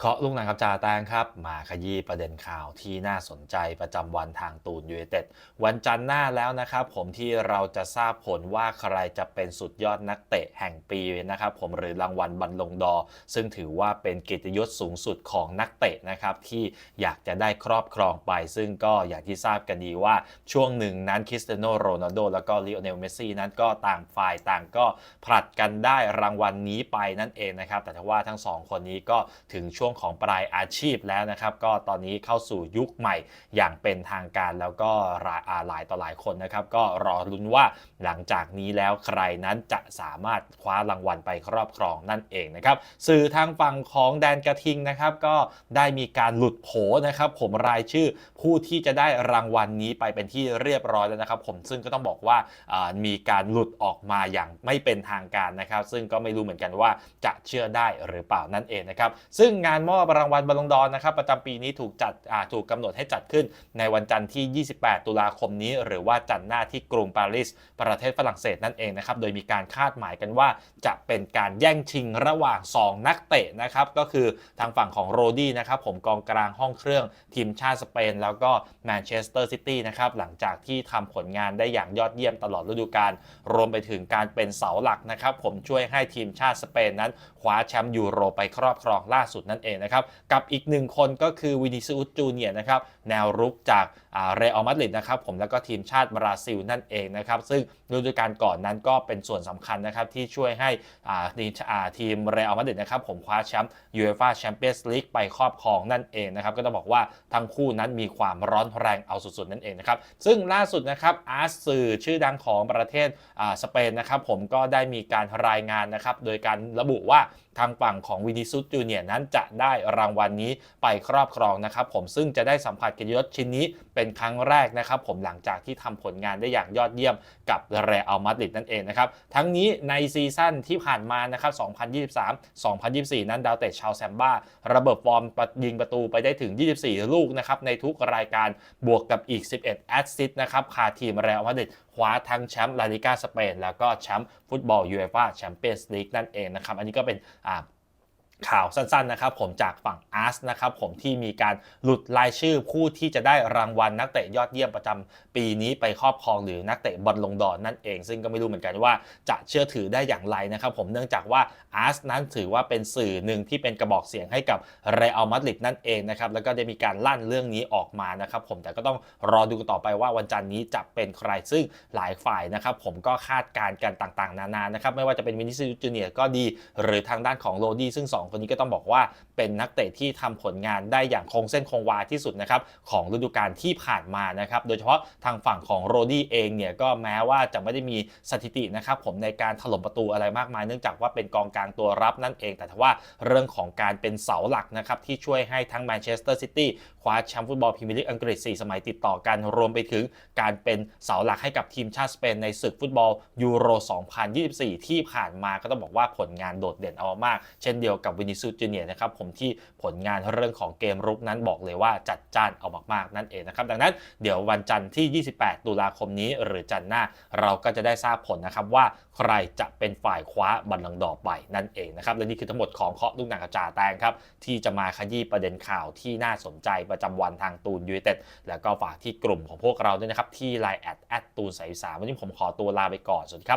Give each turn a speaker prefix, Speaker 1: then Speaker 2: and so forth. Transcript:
Speaker 1: เคาะลุงหนังกับจ่าแตงครับ มาขยี้ประเด็นข่าวที่น่าสนใจประจำวันทางตูนยูไนเต็ดวันจันทร์หน้าแล้วนะครับ ผมที่เราจะทราบผลว่าใครจะเป็นสุดยอดนักเตะแห่งปีนะครับ ผมหรือรางวัลบัลลงดอ ซึ่งถือว่าเป็นกียรติยศสูงสุดของนักเตะนะครับ ที่อยากจะได้ครอบครองไป ซึ่งก็อย่างที่ทราบกันดีว่าช่วงหนึ่งนั้นคริสเตียโนโรนัลโดแล้วก็ลิโอเนลเมสซี่นั้นก็ต่างฝ่ายต่างก็ผลัดกันได้รางวัลนี้ไปนั่นเองนะครับแต่ว่าทั้งสองคนนี้ก็ถึงช่วงของปลายอาชีพแล้วนะครับ ก็ตอนนี้เข้าสู่ยุคใหม่อย่างเป็นทางการแล้วก็หลายลายต่อหลายคนนะครับ ก็รอลุ้นว่าหลังจากนี้แล้วใครนั้นจะสามารถคว้ารางวัลไปครอบครองนั่นเองนะครับ สื่อทางฝั่งของแดนกระทิงนะครับ ก็ได้มีการหลุดโผนะครับผมรายชื่อผู้ที่จะได้รางวัลนี้ไปเป็นที่เรียบร้อยแล้วนะครับ ผมซึ่งก็ต้องบอกว่ามีการหลุดออกมาอย่างไม่เป็นทางการนะครับ ซึ่งก็ไม่รู้เหมือนกันว่าจะเชื่อได้หรือเปล่านั่นเองนะครับ ซึ่งงานมอบรางวัลบอลลงดอนนะครับประจำปีนี้ถูกจัดถูกกำหนดให้จัดขึ้นในวันจันทร์ที่ 28 ตุลาคมนี้ หรือว่าจันทร์หน้าที่กรุงปารีสประเทศฝรั่งเศสนั่นเองนะครับโดยมีการคาดหมายกันว่าจะเป็นการแย่งชิงระหว่าง 2 นักเตะนะครับก็คือทางฝั่งของโรดี้นะครับผมกองกลางห้องเครื่องทีมชาติสเปน แล้วก็แมนเชสเตอร์ซิตี้นะครับหลังจากที่ทำผลงานได้อย่างยอดเยี่ยมตลอดฤดูกาลรวมไปถึงการเป็นเสาหลักนะครับผมช่วยให้ทีมชาติสเปนนั้นคว้าแชมป์ยูโรไปครอบครองล่าสุดนั่นเองนะครับกับอีกหนึ่งคนก็คือวินิซิอุสจูเนียนะครับแนวรุกจาก เรอัลมาดริดนะครับผมแล้วก็ทีมชาติบราซิลนั่นเองนะครับซึ่งฤดูกาลก่อนนั้นก็เป็นส่วนสำคัญนะครับที่ช่วยให้ทีมอ่าทีมเรอัลมาดริดนะครับผมคว้าแชมป์ยูเอฟ่าแชมเปี้ยนส์ลีกไปครอบครองนั่นเองนะครับก็ต้องบอกว่าทั้งคู่นั้นมีความร้อนแรงเอาสุดๆนั่นเองนะครับซึ่งล่าสุดนะครับอาร์สื่อชื่อดังของประเทศสเปนนะครับผมก็ได้มีการรายงานนะครับโดยการระบุว่าทางฝั่งของวินิซุสจูเนียนั้นจะได้รางวัลนนี้ไปครอบครองนะครับผมซึ่งจะได้สัมผัสเกียรติยศชิ้นนี้เป็นครั้งแรกนะครับผมหลังจากที่ทำผลงานได้อย่างยอดเยี่ยมกับเรอัลมาดริดนั่นเองนะครับทั้งนี้ในซีซั่นที่ผ่านมานะครับ 2023-2024 นั้นดาวเตะชาวแซมบ้า ระเบิดฟอร์มยิงประตูไปได้ถึง 24 ลูกนะครับในทุกรายการบวกกับอีก 11 แอสซิสต์นะครับพาทีมเรอัลมาดริดคว้าทั้งแชมป์ลาลิกาสเปนแล้วก็แชมป์ฟุตบอลยูเอฟ่าแชมเปี้ยนส์ลีกนั่นเองนะครับ อันนี้ก็เป็นอ่า ข่าวสั้นๆนะครับผมจากฝั่งอาร์สนะครับผมที่มีการหลุดรายชื่อผู้ที่จะได้รางวัลนักเตะยอดเยี่ยมประจำปีนี้ไปครอบครองหรือนักเตะบอลลงดอนนั่นเอง ซึ่งก็ไม่รู้เหมือนกันว่าจะเชื่อถือได้อย่างไรนะครับผมเนื่องจากว่าอาร์สนั้นถือว่าเป็นสื่อหนึ่งที่เป็นกระบอกเสียงให้กับเรอัลมาดริดนั่นเองนะครับแล้วก็ได้มีการลั่นเรื่องนี้ออกมานะครับผมแต่ก็ต้องรอดูกันต่อไปว่าวันจันทร์นี้จะเป็นใครซึ่งหลายฝ่ายนะครับผมก็คาดการณ์กันต่างๆ นานานะครับไม่ว่าจะเป็นวินิซิจูเนียร์ก็ดี หรือทางด้านของโรดี้ซึ่ง2คนนี้ก็ต้องบอกว่าเป็นนักเตะที่ทำผลงานได้อย่างคงเส้นคงวาที่สุดนะครับของฤดูกาลที่ผ่านมานะครับโดยเฉพาะทางฝั่งของโรดี้เองเนี่ยก็แม้ว่าจะไม่ได้มีสถิตินะครับผมในการถล่มประตูอะไรมากมาย เนื่องจากว่าเป็นกองกลางตัวรับนั่นเอง แต่ว่าเรื่องของการเป็นเสาหลักนะครับที่ช่วยให้ทั้งแมนเชสเตอร์ซิตี้คว้าแชมป์ฟุตบอลพรีเมียร์ลีกอังกฤษ 4 สมัยติดต่อกันรวมไปถึงการเป็นเสาหลักให้กับทีมชาติสเปนในศึกฟุตบอลยูโร 2024 ที่ผ่านมาก็ต้องบอกว่าผลงานโดดเด่นเอามาก เช่นเดียวกับวินิซูจูเนียร์นะครับผมที่ผลงานเรื่องของเกมรุกนั้นบอกเลยว่าจัดจ้านเอามากๆนั่นเองนะครับดังนั้นเดี๋ยววันจันทร์ที่ 28 ตุลาคมนี้หรือจันทร์หน้า เราก็จะได้ทราบผลนะครับว่าใครจะเป็นฝ่ายคว้าบัลลังก์ดอไปนั่นเองนะครับและนี่คือทั้งหมดของเคาะลูกหนังกระจาแตงครับที่จะมาขยี้ประเด็นข่าวที่น่าสนใจประจำวันทางตูนยูเต็ดแล้วก็ฝากที่กลุ่มของพวกเราด้วยนะครับที่ไลน์แอดแอดตูนสายสามวันนี้ผมขอตัวลาไปก่อนสวัสดีครับ